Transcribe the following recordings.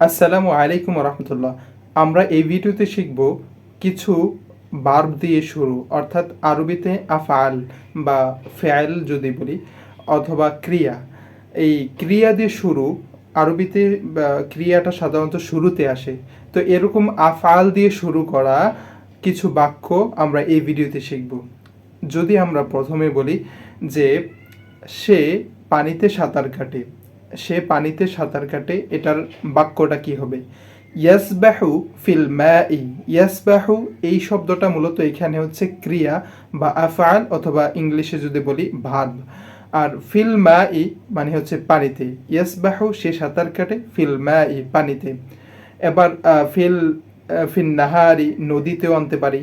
আসসালামু আলাইকুম রহমতুল্লাহ আমরা এই ভিডিওতে শিখব কিছু বার্ব দিয়ে শুরু, অর্থাৎ আরবিতে আফআল বা ফেয়াল যদি বলি, অথবা ক্রিয়া। এই ক্রিয়া দিয়ে শুরু, আরবিতে ক্রিয়াটা সাধারণত শুরুতে আসে। তো এরকম আফআল দিয়ে শুরু করা কিছু বাক্য আমরা এই ভিডিওতে শিখব। যদি আমরা প্রথমে বলি যে সে পানিতে সাঁতার কাটে সে পানিতে সাঁতার কাটে, এটার বাক্যটা কি হবে? ইয়াসবাহু ফিল ম্যা ইয়াস ইয়াসবাহু এই শব্দটা মূলত এখানে হচ্ছে ক্রিয়া বা আফআল অথবা ইংলিশে যদি বলি ভার্ব আর ফিল ম্যা ই মানে হচ্ছে পানিতে, ইয়াসবাহু সে সাঁতার কাটে, ফিল ম্যা ই পানিতে। এবার ফিল ফিল নাহারি নদীতেও আনতে পারি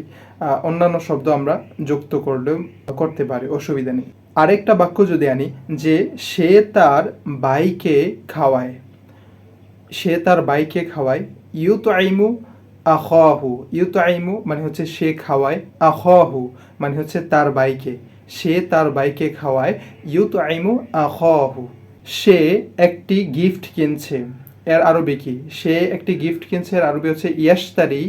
অন্যান্য শব্দ আমরা যুক্ত করলেও করতে পারি, অসুবিধা নেই। আরেকটা বাক্য যদি আনি, যে সে তার বাইকে খাওয়ায়। সে তার বাইকে খাওয়ায় ইউ তো আইমু আহু ইউ তো আইমু মানে হচ্ছে সে খাওয়ায় আহু মানে হচ্ছে তার বাইকে। সে তার বাইকে খাওয়ায় ইউ তো আইমু আহু সে একটি গিফট কিনছে। এর আরবি কি? সে একটি গিফট কিনছে, এর আরবি হচ্ছে ইয়াশতারি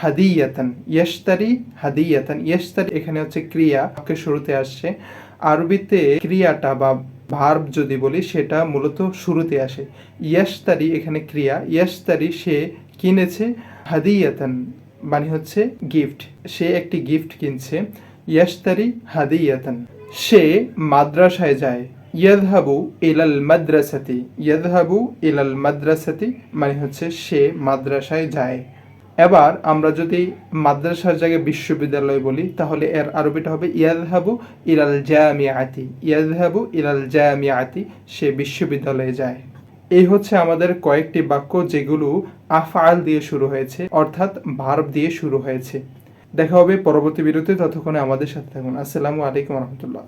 হাদিয়াতান। ইয়াশতারি হাদিয়াতান। ইয়াশতারি এখানে হচ্ছে ক্রিয়া, বাক্যের শুরুতে আসছে। আরবিতে ক্রিয়াটা বা ভার্ব যদি বলি, সেটা মূলত শুরুতে আসে। ইয়াশতারি এখানে ক্রিয়া। ইয়াশতারি সে কিনেছে হাদিয়াতান মানে হচ্ছে গিফট সে একটি গিফট কিনছে, ইয়াশতারি হাদিয়াতান। সে মাদ্রাসায় যায়। ইয়াদহাবু ইলাল মাদ্রাসাতি। ইয়াদহাবু ইলাল মাদ্রাসাতি মানে হচ্ছে সে মাদ্রাসায় যায়। এবার আমরা যদি মাদ্রাসার জায়গায় বিশ্ববিদ্যালয় বলি, তাহলে এর আরবিটা হবে ইয়াদহাবু ইলাল জামিয়াতি ইয়াদহাবু ইলাল জামিয়াতি সে বিশ্ববিদ্যালয়ে যায়। এই হচ্ছে আমাদের কয়েকটি বাক্য যেগুলো আফআল দিয়ে শুরু হয়েছে, অর্থাৎ ভার্ব দিয়ে শুরু হয়েছে। দেখা হবে পরবর্তী বিরতি ততক্ষণে আমাদের সাথে থাকুন। আসসালামু আলাইকুম রহমতুল্লাহ।